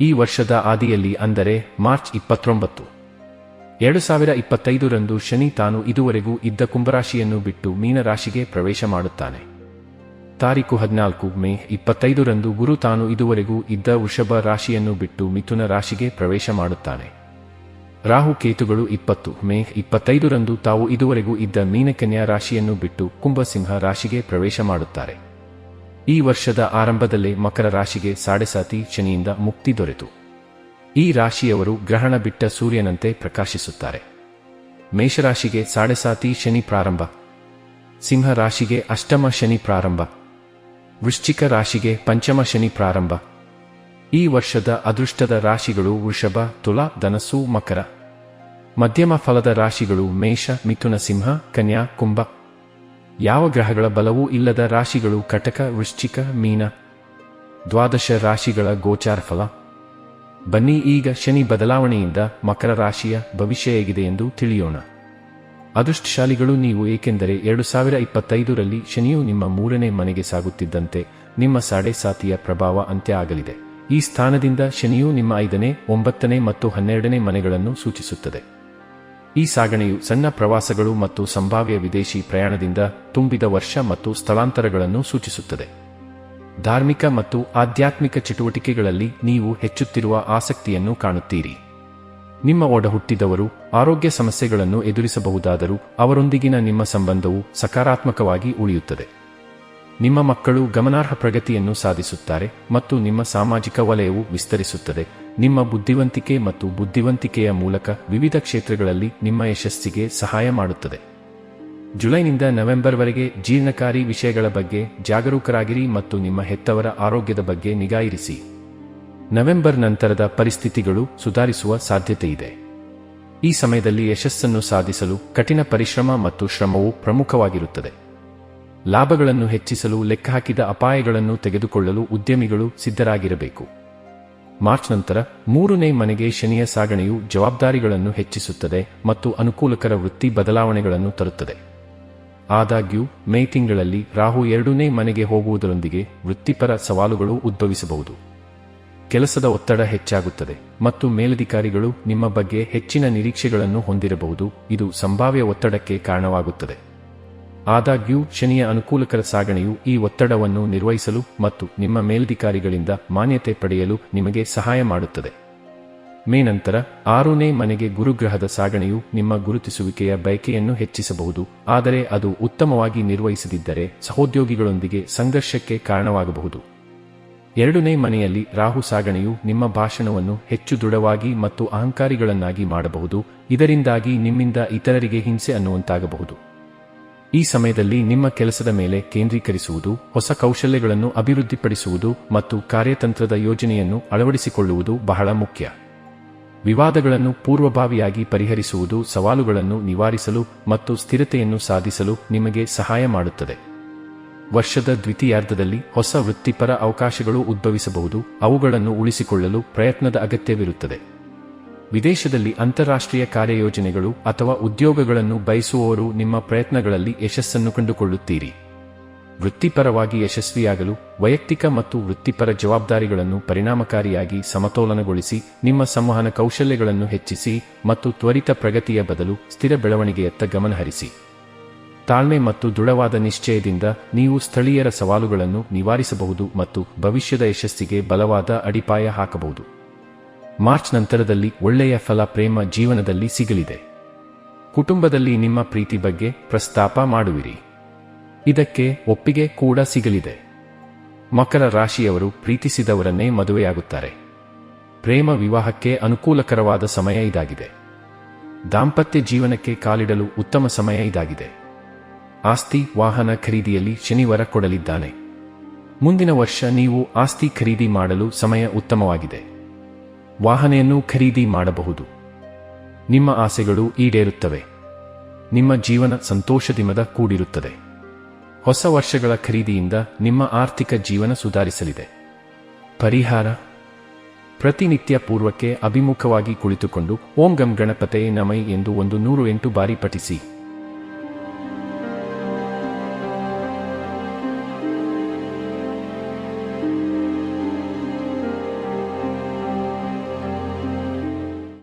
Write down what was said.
ಈ ವರ್ಷದ ಆದಿಯಲ್ಲಿ ಅಂದರೆ ಮಾರ್ಚ್ ಇಪ್ಪತ್ತೊಂಬತ್ತು. ಎರಡು ಸಾವಿರ ಇಪ್ಪತ್ತೈದರಂದು ಶನಿ ತಾನು ಇದುವರೆಗೂ ಇದ್ದ ಕುಂಭರಾಶಿಯನ್ನು ಬಿಟ್ಟು ಮೀನರಾಶಿಗೆ ಪ್ರವೇಶ ಮಾಡುತ್ತಾನೆ. ತಾರೀಕು ಹದಿನಾಲ್ಕು ಮೇ ಇಪ್ಪತ್ತೈದರಂದು ಗುರು ತಾನು ಇದುವರೆಗೂ ಇದ್ದ ವೃಷಭ ರಾಶಿಯನ್ನು ಬಿಟ್ಟು ಮಿಥುನ ರಾಶಿಗೆ ಪ್ರವೇಶ ಮಾಡುತ್ತಾನೆ. ರಾಹು ಕೇತುಗಳು ಇಪ್ಪತ್ತು ಮೇ ಇಪ್ಪತ್ತೈದರಂದು ತಾವು ಇದುವರೆಗೂ ಇದ್ದ ಮೀನಕನ್ಯಾ ರಾಶಿಯನ್ನು ಬಿಟ್ಟು ಕುಂಭಸಿಂಹ ರಾಶಿಗೆ ಪ್ರವೇಶ ಮಾಡುತ್ತಾರೆ. ಈ ವರ್ಷದ ಆರಂಭದಲ್ಲೇ ಮಕರ ರಾಶಿಗೆ ಸಾಡೆಸಾತಿ ಶನಿಯಿಂದ ಮುಕ್ತಿ ದೊರೆತು. ಈ ರಾಶಿಯವರು ಗ್ರಹಣ ಬಿಟ್ಟ ಸೂರ್ಯನಂತೆ ಪ್ರಕಾಶಿಸುತ್ತಾರೆ. ಮೇಷರಾಶಿಗೆ ಸಾಡೆಸಾತಿ ಶನಿ ಪ್ರಾರಂಭ. ಸಿಂಹ ರಾಶಿಗೆ ಅಷ್ಟಮ ಶನಿ ಪ್ರಾರಂಭ. ವೃಶ್ಚಿಕ ರಾಶಿಗೆ ಪಂಚಮ ಶನಿ ಪ್ರಾರಂಭ. ಈ ವರ್ಷದ ಅದೃಷ್ಟದ ರಾಶಿಗಳು ವೃಷಭ, ತುಲಾ, ಧನಸ್ಸು, ಮಕರ. ಮಧ್ಯಮ ಫಲದ ರಾಶಿಗಳು ಮೇಷ, ಮಿಥುನ ಸಿಂಹ, ಕನ್ಯಾ, ಕುಂಭ. ಯಾವ ಗ್ರಹಗಳ ಬಲವೂ ಇಲ್ಲದ ರಾಶಿಗಳು ಕಟಕ, ವೃಶ್ಚಿಕ, ಮೀನ, ದ್ವಾದಶ ರಾಶಿಗಳ ಗೋಚಾರ ಫಲ. ಬನ್ನಿ ಈಗ ಶನಿ ಬದಲಾವಣೆಯಿಂದ ಮಕರ ರಾಶಿಯ ಭವಿಷ್ಯ ಹೇಗಿದೆ ಎಂದು ತಿಳಿಯೋಣ. ಅದೃಷ್ಟಶಾಲಿಗಳು ನೀವು ಏಕೆಂದರೆ ಎರಡು ಸಾವಿರ ಇಪ್ಪತ್ತೈದರಲ್ಲಿ ಶನಿಯು ನಿಮ್ಮ ಮೂರನೇ ಮನೆಗೆ ಸಾಗುತ್ತಿದ್ದಂತೆ ನಿಮ್ಮ ಸಾಡೆ ಸಾತಿಯ ಪ್ರಭಾವ ಅಂತ್ಯ ಆಗಲಿದೆ. ಈ ಸ್ಥಾನದಿಂದ ಶನಿಯು ನಿಮ್ಮ ಐದನೇ, ಒಂಬತ್ತನೇ ಮತ್ತು ಹನ್ನೆರಡನೇ ಮನೆಗಳನ್ನು ಸೂಚಿಸುತ್ತದೆ. ಈ ಸಾಗಣೆಯು ಸಣ್ಣ ಪ್ರವಾಸಗಳು ಮತ್ತು ಸಂಭಾವ್ಯ ವಿದೇಶಿ ಪ್ರಯಾಣದಿಂದ ತುಂಬಿದ ವರ್ಷ ಮತ್ತು ಸ್ಥಳಾಂತರಗಳನ್ನು ಸೂಚಿಸುತ್ತದೆ. ಧಾರ್ಮಿಕ ಮತ್ತು ಆಧ್ಯಾತ್ಮಿಕ ಚಟುವಟಿಕೆಗಳಲ್ಲಿ ನೀವು ಹೆಚ್ಚುತ್ತಿರುವ ಆಸಕ್ತಿಯನ್ನು ಕಾಣುತ್ತೀರಿ. ನಿಮ್ಮ ಒಡಹುಟ್ಟಿದವರು ಆರೋಗ್ಯ ಸಮಸ್ಯೆಗಳನ್ನು ಎದುರಿಸಬಹುದಾದರೂ ಅವರೊಂದಿಗಿನ ನಿಮ್ಮ ಸಂಬಂಧವು ಸಕಾರಾತ್ಮಕವಾಗಿ ಉಳಿಯುತ್ತದೆ. ನಿಮ್ಮ ಮಕ್ಕಳು ಗಮನಾರ್ಹ ಪ್ರಗತಿಯನ್ನು ಸಾಧಿಸುತ್ತಾರೆ ಮತ್ತು ನಿಮ್ಮ ಸಾಮಾಜಿಕ ವಲಯವು ವಿಸ್ತರಿಸುತ್ತದೆ. ನಿಮ್ಮ ಬುದ್ಧಿವಂತಿಕೆ ಮತ್ತು ಬುದ್ಧಿವಂತಿಕೆಯ ಮೂಲಕ ವಿವಿಧ ಕ್ಷೇತ್ರಗಳಲ್ಲಿ ನಿಮ್ಮ ಯಶಸ್ಸಿಗೆ ಸಹಾಯ ಮಾಡುತ್ತದೆ. ಜುಲೈನಿಂದ ನವೆಂಬರ್ವರೆಗೆ ಜೀರ್ಣಕಾರಿ ವಿಷಯಗಳ ಬಗ್ಗೆ ಜಾಗರೂಕರಾಗಿರಿ ಮತ್ತು ನಿಮ್ಮ ಹೆತ್ತವರ ಆರೋಗ್ಯದ ಬಗ್ಗೆ ನಿಗಾ ಇರಿಸಿ. ನವೆಂಬರ್ ನಂತರದ ಪರಿಸ್ಥಿತಿಗಳು ಸುಧಾರಿಸುವ ಸಾಧ್ಯತೆಯಿದೆ. ಈ ಸಮಯದಲ್ಲಿ ಯಶಸ್ಸನ್ನು ಸಾಧಿಸಲು ಕಠಿಣ ಪರಿಶ್ರಮ ಮತ್ತು ಶ್ರಮವು ಪ್ರಮುಖವಾಗಿರುತ್ತದೆ. ಲಾಭಗಳನ್ನು ಹೆಚ್ಚಿಸಲು ಲೆಕ್ಕಹಾಕಿದ ಅಪಾಯಗಳನ್ನು ತೆಗೆದುಕೊಳ್ಳಲು ಉದ್ಯಮಿಗಳು ಸಿದ್ಧರಾಗಿರಬೇಕು. ಮಾರ್ಚ್ ನಂತರ ಮೂರನೇ ಮನೆಗೆ ಶನಿಯ ಸಾಗಣೆಯು ಜವಾಬ್ದಾರಿಗಳನ್ನು ಹೆಚ್ಚಿಸುತ್ತದೆ ಮತ್ತು ಅನುಕೂಲಕರ ವೃತ್ತಿ ಬದಲಾವಣೆಗಳನ್ನು ತರುತ್ತದೆ. ಆದಾಗ್ಯೂ, ಮೇ ತಿಂಗಳಲ್ಲಿ ರಾಹು ಎರಡನೇ ಮನೆಗೆ ಹೋಗುವುದರೊಂದಿಗೆ ವೃತ್ತಿಪರ ಸವಾಲುಗಳು ಉದ್ಭವಿಸಬಹುದು. ಕೆಲಸದ ಒತ್ತಡ ಹೆಚ್ಚಾಗುತ್ತದೆ ಮತ್ತು ಮೇಲಧಿಕಾರಿಗಳು ನಿಮ್ಮ ಬಗ್ಗೆ ಹೆಚ್ಚಿನ ನಿರೀಕ್ಷೆಗಳನ್ನು ಹೊಂದಿರಬಹುದು. ಇದು ಸಂಭಾವ್ಯ ಒತ್ತಡಕ್ಕೆ ಕಾರಣವಾಗುತ್ತದೆ. ಆದಾಗ್ಯೂ, ಶನಿಯ ಅನುಕೂಲಕರ ಸಾಗಣೆಯು ಈ ಒತ್ತಡವನ್ನು ನಿರ್ವಹಿಸಲು ಮತ್ತು ನಿಮ್ಮ ಮೇಲಧಿಕಾರಿಗಳಿಂದ ಮಾನ್ಯತೆ ಪಡೆಯಲು ನಿಮಗೆ ಸಹಾಯ ಮಾಡುತ್ತದೆ. ಮೇ ನಂತರ, ಆರನೇ ಮನೆಗೆ ಗುರುಗ್ರಹದ ಸಾಗಣೆಯು ನಿಮ್ಮ ಗುರುತಿಸುವಿಕೆಯ ಬಯಕೆಯನ್ನು ಹೆಚ್ಚಿಸಬಹುದು, ಆದರೆ ಅದು ಉತ್ತಮವಾಗಿ ನಿರ್ವಹಿಸದಿದ್ದರೆ ಸಹೋದ್ಯೋಗಿಗಳೊಂದಿಗೆ ಸಂಘರ್ಷಕ್ಕೆ ಕಾರಣವಾಗಬಹುದು. ಎರಡನೇ ಮನೆಯಲ್ಲಿ ರಾಹು ಸಾಗಣೆಯು ನಿಮ್ಮ ಭಾಷಣವನ್ನು ಹೆಚ್ಚು ದೃಢವಾಗಿ ಮತ್ತು ಅಹಂಕಾರಿಗಳನ್ನಾಗಿ ಮಾಡಬಹುದು, ಇದರಿಂದಾಗಿ ನಿಮ್ಮಿಂದ ಇತರರಿಗೆ ಹಿಂಸೆ ಅನ್ನುವಂತಾಗಬಹುದು. ಈ ಸಮಯದಲ್ಲಿ ನಿಮ್ಮ ಕೆಲಸದ ಮೇಲೆ ಕೇಂದ್ರೀಕರಿಸುವುದು, ಹೊಸ ಕೌಶಲ್ಯಗಳನ್ನು ಅಭಿವೃದ್ಧಿಪಡಿಸುವುದು ಮತ್ತು ಕಾರ್ಯತಂತ್ರದ ಯೋಜನೆಯನ್ನು ಅಳವಡಿಸಿಕೊಳ್ಳುವುದು ಬಹಳ ಮುಖ್ಯ. ವಿವಾದಗಳನ್ನು ಪೂರ್ವಭಾವಿಯಾಗಿ ಪರಿಹರಿಸುವುದು ಸವಾಲುಗಳನ್ನು ನಿವಾರಿಸಲು ಮತ್ತು ಸ್ಥಿರತೆಯನ್ನು ಸಾಧಿಸಲು ನಿಮಗೆ ಸಹಾಯ ಮಾಡುತ್ತದೆ. ವರ್ಷದ ದ್ವಿತೀಯಾರ್ಧದಲ್ಲಿ ಹೊಸ ವೃತ್ತಿಪರ ಅವಕಾಶಗಳು ಉದ್ಭವಿಸಬಹುದು, ಅವುಗಳನ್ನು ಉಳಿಸಿಕೊಳ್ಳಲು ಪ್ರಯತ್ನದ ಅಗತ್ಯವಿರುತ್ತದೆ. ವಿದೇಶದಲ್ಲಿ ಅಂತಾರಾಷ್ಟ್ರೀಯ ಕಾರ್ಯಯೋಜನೆಗಳು ಅಥವಾ ಉದ್ಯೋಗಗಳನ್ನು ಬಯಸುವವರು ನಿಮ್ಮ ಪ್ರಯತ್ನಗಳಲ್ಲಿ ಯಶಸ್ಸನ್ನು ಕಂಡುಕೊಳ್ಳುತ್ತೀರಿ. ವೃತ್ತಿಪರವಾಗಿ ಯಶಸ್ವಿಯಾಗಲು, ವೈಯಕ್ತಿಕ ಮತ್ತು ವೃತ್ತಿಪರ ಜವಾಬ್ದಾರಿಗಳನ್ನು ಪರಿಣಾಮಕಾರಿಯಾಗಿ ಸಮತೋಲನಗೊಳಿಸಿ, ನಿಮ್ಮ ಸಂವಹನ ಕೌಶಲ್ಯಗಳನ್ನು ಹೆಚ್ಚಿಸಿ ಮತ್ತು ತ್ವರಿತ ಪ್ರಗತಿಯ ಬದಲು ಸ್ಥಿರ ಬೆಳವಣಿಗೆಯತ್ತ ಗಮನಹರಿಸಿ. ತಾಳ್ಮೆ ಮತ್ತು ದೃಢವಾದ ನಿಶ್ಚಯದಿಂದ ನೀವು ಸ್ಥಳೀಯರ ಸವಾಲುಗಳನ್ನು ನಿವಾರಿಸಬಹುದು ಮತ್ತು ಭವಿಷ್ಯದ ಯಶಸ್ಸಿಗೆ ಬಲವಾದ ಅಡಿಪಾಯ ಹಾಕಬಹುದು. ಮಾರ್ಚ್ ನಂತರದಲ್ಲಿ ಒಳ್ಳೆಯ ಫಲ ಪ್ರೇಮ ಜೀವನದಲ್ಲಿ ಸಿಗಲಿದೆ. ಕುಟುಂಬದಲ್ಲಿ ನಿಮ್ಮ ಪ್ರೀತಿ ಬಗ್ಗೆ ಪ್ರಸ್ತಾಪ ಮಾಡುವಿರಿ. ಇದಕ್ಕೆ ಒಪ್ಪಿಗೆ ಕೂಡ ಸಿಗಲಿದೆ. ಮಕರ ರಾಶಿಯವರು ಪ್ರೀತಿಸಿದವರನ್ನೇ ಮದುವೆಯಾಗುತ್ತಾರೆ. ಪ್ರೇಮ ವಿವಾಹಕ್ಕೆ ಅನುಕೂಲಕರವಾದ ಸಮಯ ಇದಾಗಿದೆ. ದಾಂಪತ್ಯ ಜೀವನಕ್ಕೆ ಕಾಲಿಡಲು ಉತ್ತಮ ಸಮಯ ಇದಾಗಿದೆ. ಆಸ್ತಿ, ವಾಹನ ಖರೀದಿಯಲ್ಲಿ ಶನಿವಾರ ಕೊಡಲಿದ್ದಾನೆ. ಮುಂದಿನ ವರ್ಷ ನೀವು ಆಸ್ತಿ ಖರೀದಿ ಮಾಡಲು ಸಮಯ ಉತ್ತಮವಾಗಿದೆ. ವಾಹನೆಯನ್ನು ಖರೀದಿ ಮಾಡಬಹುದು. ನಿಮ್ಮ ಆಸೆಗಳು ಈಡೇರುತ್ತವೆ. ನಿಮ್ಮ ಜೀವನ ಸಂತೋಷದಿಂದ ಕೂಡಿರುತ್ತದೆ. ಹೊಸ ವರ್ಷಗಳ ಖರೀದಿಯಿಂದ ನಿಮ್ಮ ಆರ್ಥಿಕ ಜೀವನ ಸುಧಾರಿಸಲಿದೆ. ಪರಿಹಾರ. ಪ್ರತಿನಿತ್ಯ ಪೂರ್ವಕ್ಕೆ ಅಭಿಮುಖವಾಗಿ ಕುಳಿತುಕೊಂಡು, ಓಂ ಗಂ ಗಣಪತೆ ನಮೈ ಎಂದು ಒಂದು ನೂರು ಎಂಟು ಬಾರಿ ಪಠಿಸಿ.